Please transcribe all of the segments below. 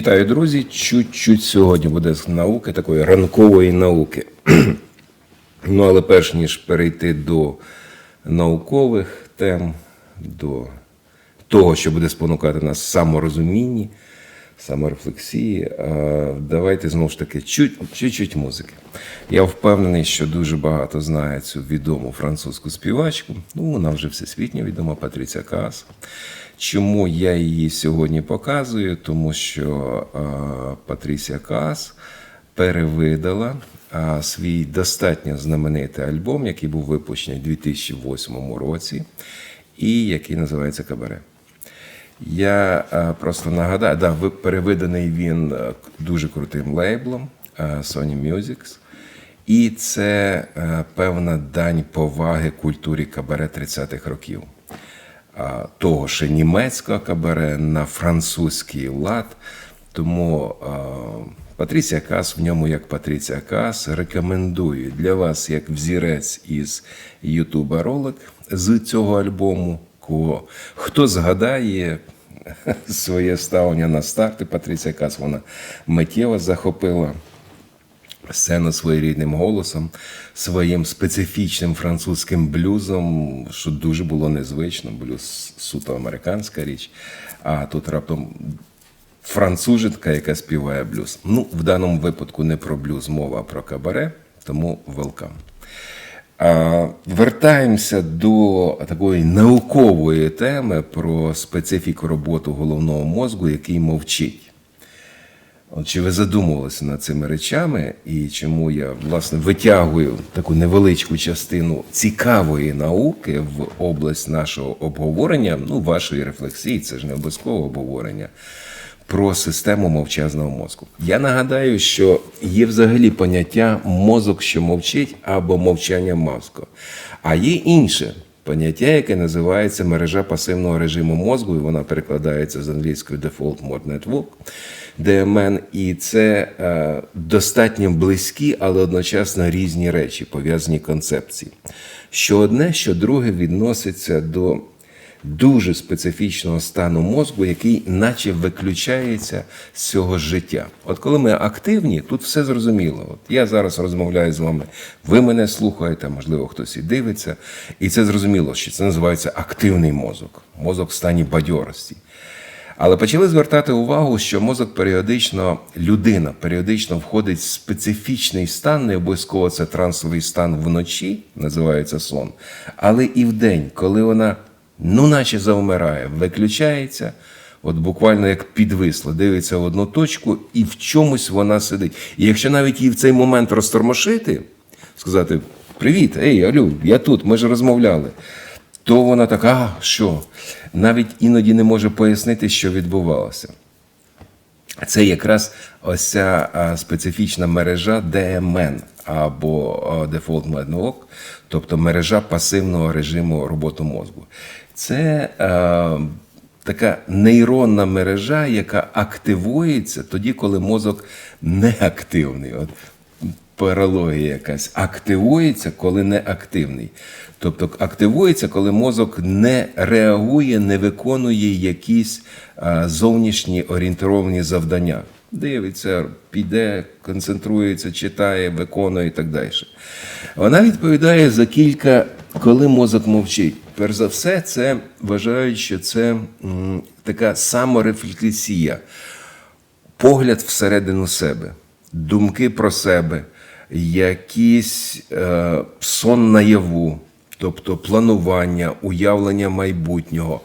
Вітаю, друзі! Чуть-чуть сьогодні буде з науки, такої ранкової науки. Ну, але перш ніж перейти до наукових тем, до того, що буде спонукати нас саморозумінні, саморефлексії, давайте знову ж таки чуть- чуть-чуть музики. Я впевнений, що дуже багато знає цю відому французьку співачку. Ну, вона вже всесвітньо відома Патріція Каас. Чому я її сьогодні показую? Тому що е, Патрісія Каас перевидала е, свій достатньо знаменитий альбом, який був випущений у 2008 році, і який називається Кабаре. Я е, просто нагадаю, да, перевиданий він дуже крутим лейблом е, Sony Music. І це е, певна дань поваги культурі кабаре 30-х років. Того ще німецького кабаре на французький лад. Тому Патрісія Кас в ньому, як Патріція Кас, рекомендую для вас як взірець із Ютуба ролик з цього альбому. Кого- Хто згадає своє ставлення на старти, Патріція Кас вона миттєво захопила сцену своєрідним голосом, своїм специфічним французьким блюзом, що дуже було незвично. Блюз суто американська річ. А тут раптом француженка, яка співає блюз. Ну, в даному випадку не про блюз мова, а про кабаре, тому. А, Вертаємося до такої наукової теми про специфіку роботи головного мозку, який мовчить. От чи ви задумувалися над цими речами, і чому я власне витягую таку невеличку частину цікавої науки в область нашого обговорення, ну вашої рефлексії, це ж не обов'язково обговорення про систему мовчазного мозку. Я нагадаю, що є взагалі поняття мозок, що мовчить, або мовчання мозку. А є інше поняття, яке називається мережа пасивного режиму мозку, і вона перекладається з англійської Default Mode Network, DMN, і це е, достатньо близькі, але одночасно різні речі, пов'язані концепції. Що одне, що друге відноситься до дуже специфічного стану мозку, який наче виключається з цього життя. От коли ми активні, тут все зрозуміло. От я зараз розмовляю з вами, ви мене слухаєте, можливо, хтось і дивиться. І це зрозуміло, що це називається активний мозок, мозок в стані бадьорості. Але почали звертати увагу, що мозок періодично, людина періодично входить в специфічний стан, не обов'язково це трансовий стан вночі, називається сон, але і вдень, коли вона, ну наче завмирає, виключається, от буквально як підвисла, дивиться в одну точку, і в чомусь вона сидить. І якщо навіть її в цей момент розтормошити, сказати: Привіт, ей, Алю, я тут, ми ж розмовляли то вона така, а що? Навіть іноді не може пояснити, що відбувалося. Це якраз ось ця специфічна мережа DMN або Default Network, тобто мережа пасивного режиму роботи мозку. Це а, така нейронна мережа, яка активується тоді, коли мозок неактивний. От паралогія якась активується, коли не активний. Тобто активується, коли мозок не реагує, не виконує якісь а, зовнішні орієнтовані завдання. Дивиться, піде, концентрується, читає, виконує і так далі. Вона відповідає за кілька, коли мозок мовчить. Перш за все, це вважають, що це м, така саморефлексія, погляд всередину себе, думки про себе, якийсь е, сон наяву, тобто планування, уявлення майбутнього,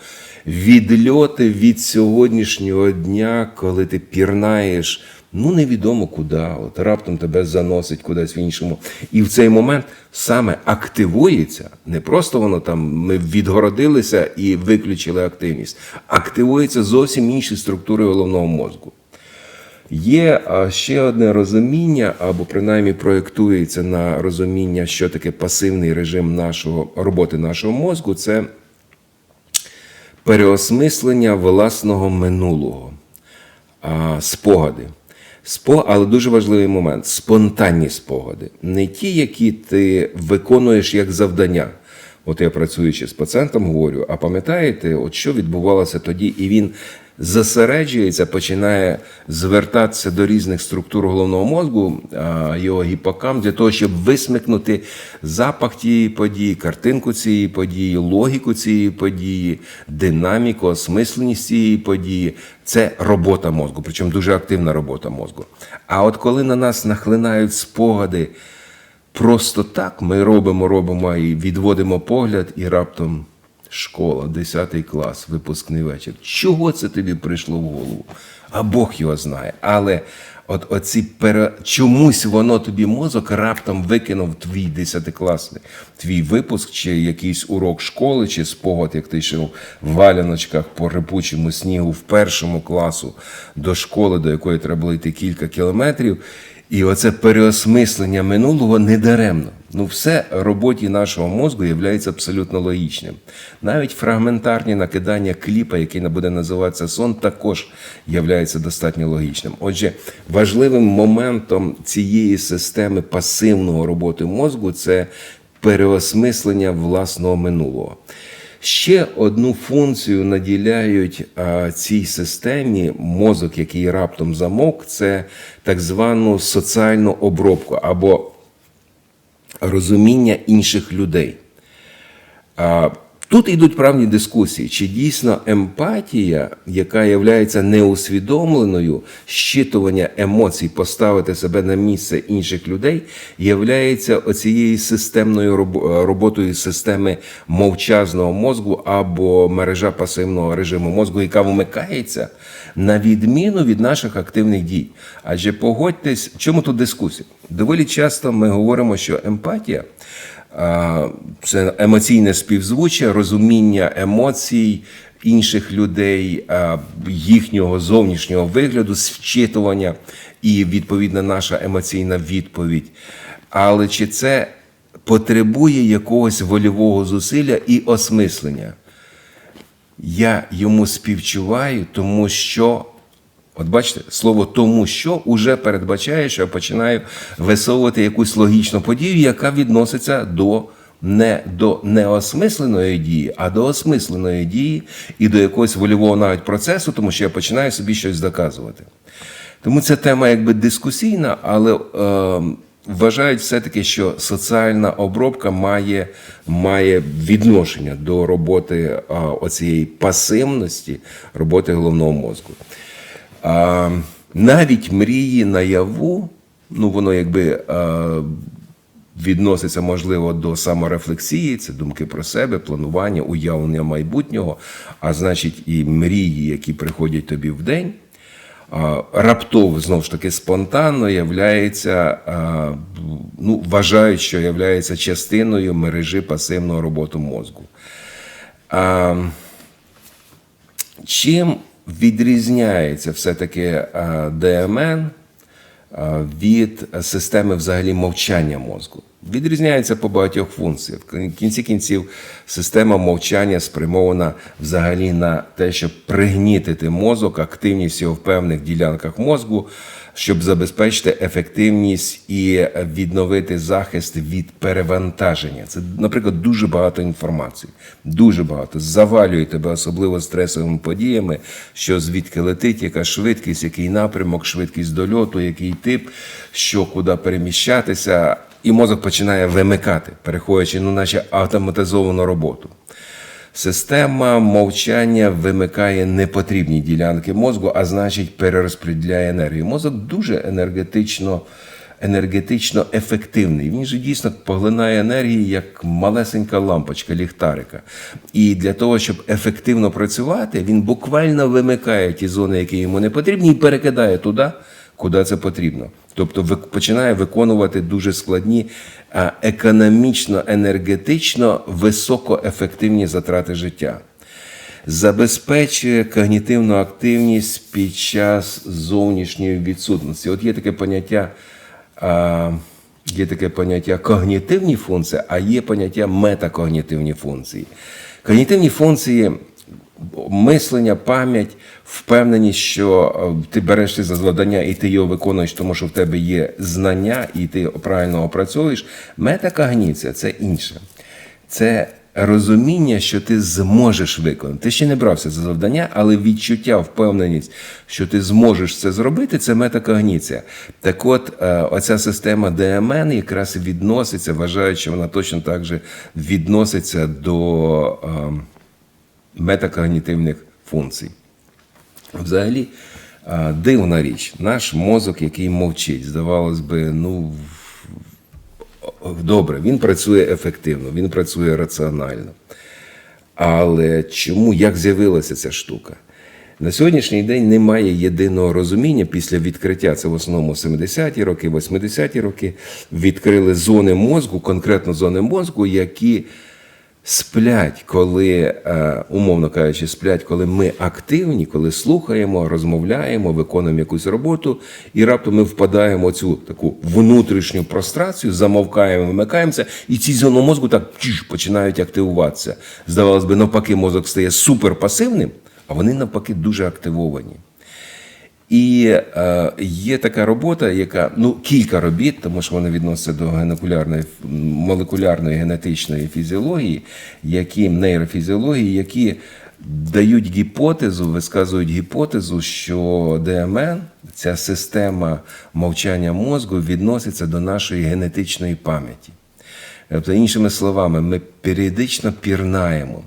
відльоти від сьогоднішнього дня, коли ти пірнаєш. Ну, невідомо куди, от раптом тебе заносить кудись в іншому. І в цей момент саме активується, не просто воно там ми відгородилися і виключили активність, активується зовсім інші структури головного мозку. Є ще одне розуміння, або принаймні проєктується на розуміння, що таке пасивний режим нашого роботи нашого мозку, це переосмислення власного минулого, спогади. Спо, але дуже важливий момент спонтанні спогади. Не ті, які ти виконуєш як завдання. От я працюючи з пацієнтом, говорю: а пам'ятаєте, от що відбувалося тоді, і він зосереджується, починає звертатися до різних структур головного мозку, його гіпокам, для того, щоб висмикнути запах тієї події, картинку цієї події, логіку цієї події, динаміку, осмисленість цієї події. Це робота мозку, причому дуже активна робота мозку. А от коли на нас нахлинають спогади, просто так ми робимо, робимо і відводимо погляд, і раптом школа, 10 клас, випускний вечір. Чого це тобі прийшло в голову? А Бог його знає. Але от оці пере... чомусь воно тобі мозок раптом викинув твій десятикласний, твій випуск, чи якийсь урок школи, чи спогад, як ти йшов в валяночках по рипучому снігу в першому класу до школи, до якої треба було йти кілька кілометрів. І оце переосмислення минулого недаремно. Ну, все роботі нашого мозку є абсолютно логічним. Навіть фрагментарні накидання кліпа, який буде називатися сон, також є достатньо логічним. Отже, важливим моментом цієї системи пасивного роботи мозку це переосмислення власного минулого. Ще одну функцію наділяють цій системі мозок, який раптом замок, це так звану соціальну обробку або розуміння інших людей. Тут йдуть правні дискусії, чи дійсно емпатія, яка є неусвідомленою, щитування емоцій, поставити себе на місце інших людей, є оцією системною роботою системи мовчазного мозку або мережа пасивного режиму мозку, яка вмикається на відміну від наших активних дій. Адже погодьтесь, чому тут дискусія? Доволі часто ми говоримо, що емпатія це емоційне співзвуччя, розуміння емоцій інших людей, їхнього зовнішнього вигляду, зчитування і відповідна наша емоційна відповідь. Але чи це потребує якогось вольового зусилля і осмислення? Я йому співчуваю, тому що От бачите, слово тому, що уже передбачає, що я починаю висовувати якусь логічну подію, яка відноситься до не до неосмисленої дії, а до осмисленої дії і до якогось вольового навіть процесу, тому що я починаю собі щось доказувати. Тому ця тема якби дискусійна, але е, вважають все-таки, що соціальна обробка має має відношення до роботи е, оцієї пасивності роботи головного мозку. А, Навіть мрії наяву, ну воно якби а, відноситься, можливо, до саморефлексії, це думки про себе, планування, уявлення майбутнього, а значить, і мрії, які приходять тобі в день. Раптово, знову ж таки, спонтанно являється, ну, вважають, що являється частиною мережі пасивного роботи мозку. Чим відрізняється все-таки е, ДМН е, від системи взагалі мовчання мозку. Відрізняється по багатьох функціях. В кінці кінців система мовчання спрямована взагалі на те, щоб пригнітити мозок, активність його в певних ділянках мозку щоб забезпечити ефективність і відновити захист від перевантаження. Це, наприклад, дуже багато інформації, дуже багато завалює тебе, особливо стресовими подіями, що звідки летить, яка швидкість, який напрямок, швидкість дольоту, який тип, що куди переміщатися. І мозок починає вимикати, переходячи на наче автоматизовану роботу. Система мовчання вимикає непотрібні ділянки мозку, а значить, перерозподіляє енергію. Мозок дуже енергетично енергетично ефективний. Він же дійсно поглинає енергії як малесенька лампочка ліхтарика. І для того, щоб ефективно працювати, він буквально вимикає ті зони, які йому не потрібні, і перекидає туди, куди це потрібно. Тобто починає виконувати дуже складні, економічно, енергетично високоефективні затрати життя забезпечує когнітивну активність під час зовнішньої відсутності. От є таке поняття, є таке поняття когнітивні функції, а є поняття метакогнітивні функції. Когнітивні функції. Мислення, пам'ять, впевненість, що е, ти берешся за завдання і ти його виконуєш, тому що в тебе є знання, і ти правильно опрацьовуєш. Метакогніція це інше. Це розуміння, що ти зможеш виконати. Ти ще не брався за завдання, але відчуття, впевненість, що ти зможеш це зробити, це метакогніція. Так от, е, оця система ДМН якраз відноситься, вважають, що вона точно так же відноситься до е, метакогнітивних функцій. Взагалі, дивна річ, наш мозок, який мовчить, здавалось би, ну добре, він працює ефективно, він працює раціонально. Але чому, як з'явилася ця штука? На сьогоднішній день немає єдиного розуміння після відкриття, це в основному 70-ті роки, 80-ті роки, відкрили зони мозку, конкретно зони мозку, які сплять, коли, е, умовно кажучи, сплять, коли ми активні, коли слухаємо, розмовляємо, виконуємо якусь роботу, і раптом ми впадаємо в цю таку внутрішню прострацію, замовкаємо, вимикаємося, і ці зони мозку так чиш, починають активуватися. Здавалось би, навпаки, мозок стає суперпасивним, а вони навпаки дуже активовані. І е, є така робота, яка ну кілька робіт, тому що вони відносяться до генокулярної молекулярної генетичної фізіології, які нейрофізіології, які дають гіпотезу, висказують гіпотезу, що ДМН, ця система мовчання мозку, відноситься до нашої генетичної пам'яті. Тобто, іншими словами, ми періодично пірнаємо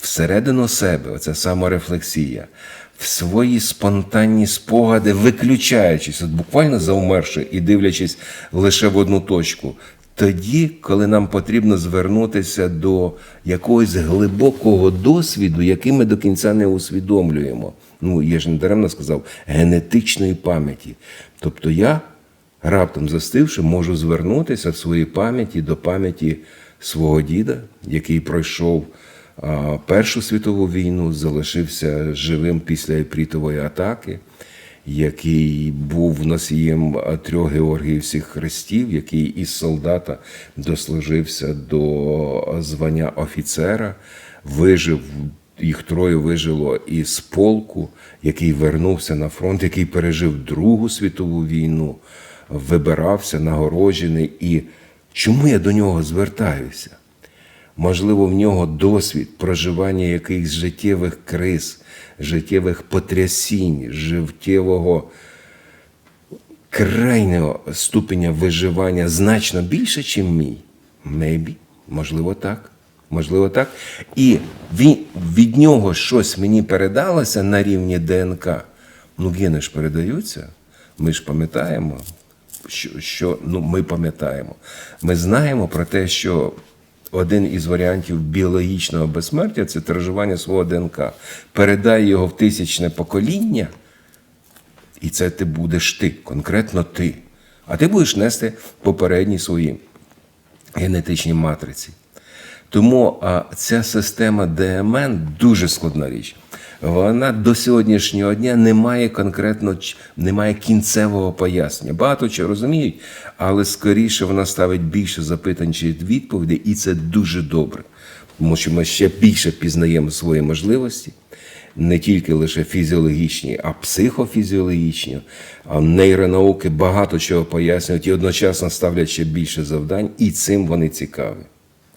всередину себе, оця саморефлексія, в свої спонтанні спогади, виключаючись, от буквально завмерши і дивлячись лише в одну точку. Тоді, коли нам потрібно звернутися до якогось глибокого досвіду, який ми до кінця не усвідомлюємо. Ну, я ж не даремно сказав, генетичної пам'яті. Тобто я раптом застивши, можу звернутися в своїй пам'яті до пам'яті свого діда, який пройшов Першу світову війну, залишився живим після епрітової атаки, який був носієм трьох Георгіївських хрестів, який із солдата дослужився до звання офіцера, вижив. Їх троє вижило із полку, який вернувся на фронт, який пережив Другу світову війну, вибирався нагороджений. І чому я до нього звертаюся? Можливо, в нього досвід проживання якихось життєвих криз, життєвих потрясінь, життєвого крайнього ступеня виживання значно більше, ніж мій. Maybe. Можливо, так. Можливо, так. І від, від нього щось мені передалося на рівні ДНК. Ну, гени ж передаються. Ми ж пам'ятаємо, що, що ну, ми пам'ятаємо. Ми знаємо про те, що один із варіантів біологічного безсмертя це тиражування свого ДНК. Передай його в тисячне покоління, і це ти будеш ти, конкретно ти. А ти будеш нести попередні свої генетичні матриці. Тому а, ця система ДМН дуже складна річ. Вона до сьогоднішнього дня не має конкретно не має кінцевого пояснення. Багато чого розуміють, але скоріше вона ставить більше запитань чи відповідей, і це дуже добре. Тому що ми ще більше пізнаємо свої можливості, не тільки лише фізіологічні, а психофізіологічні. А нейронауки багато чого пояснюють і одночасно ставлять ще більше завдань, і цим вони цікаві.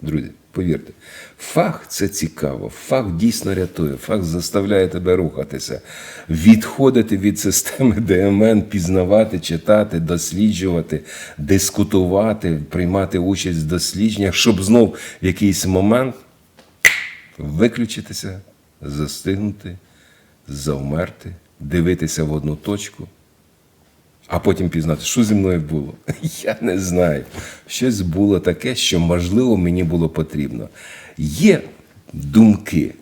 Друзі, повірте, фах це цікаво, фах дійсно рятує, фах заставляє тебе рухатися, відходити від системи ДМН, пізнавати, читати, досліджувати, дискутувати, приймати участь в дослідженнях, щоб знов в якийсь момент виключитися, застигнути, завмерти, дивитися в одну точку, а потім пізнати, що зі мною було. Я не знаю. Щось було таке, що, можливо, мені було потрібно. Є думки.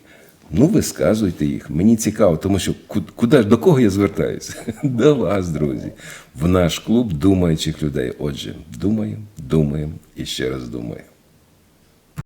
Ну, висказуйте їх. Мені цікаво, тому що куди ж до кого я звертаюся? До вас, друзі, в наш клуб думаючих людей. Отже, думаємо, думаємо і ще раз думаємо.